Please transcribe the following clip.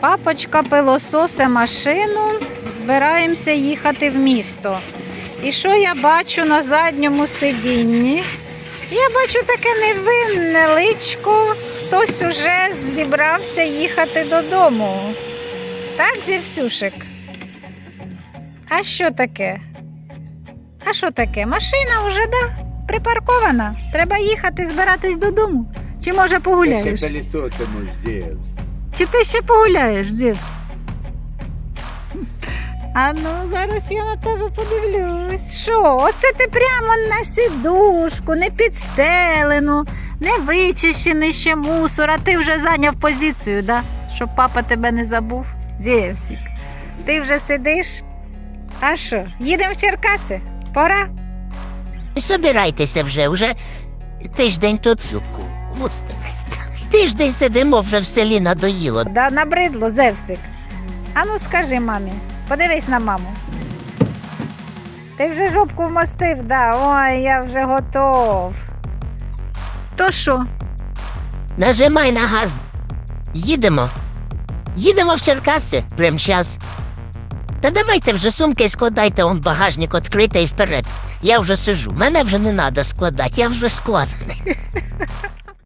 Папочка пилососе машину, збираємося їхати в місто. І що я бачу на задньому сидінні? Я бачу таке невинне личко. Хтось уже зібрався їхати додому. Так, Зівсюшик? А що таке? А що таке? Машина вже да, припаркована. Треба їхати збиратись додому. Чи може погуляєш? ще пилісосимо Зевс. Чи ти ще погуляєш, Зевс? А ну, зараз я на тебе подивлюсь. Що, оце ти прямо на сідушку, не підстелену, не вичищений ще мусор, а ти вже зайняв позицію, да? щоб папа тебе не забув. Зевсік, ти вже сидиш? А що, їдемо в Черкаси? Пора. Собирайтеся вже, вже тиждень тут. Ось так. Тиждень сидимо вже в селі надоїло. Да, набридло, Зевсик. А ну скажи мамі, подивись на маму. Ти вже жопку вмостив, да. Ой, я вже готов. То що? Нажимай на газ. Їдемо. Їдемо в Черкаси. Прям час. Та давайте вже сумки складайте, он багажник відкритий вперед. Я вже сижу. Мене вже не треба складати, я вже складений.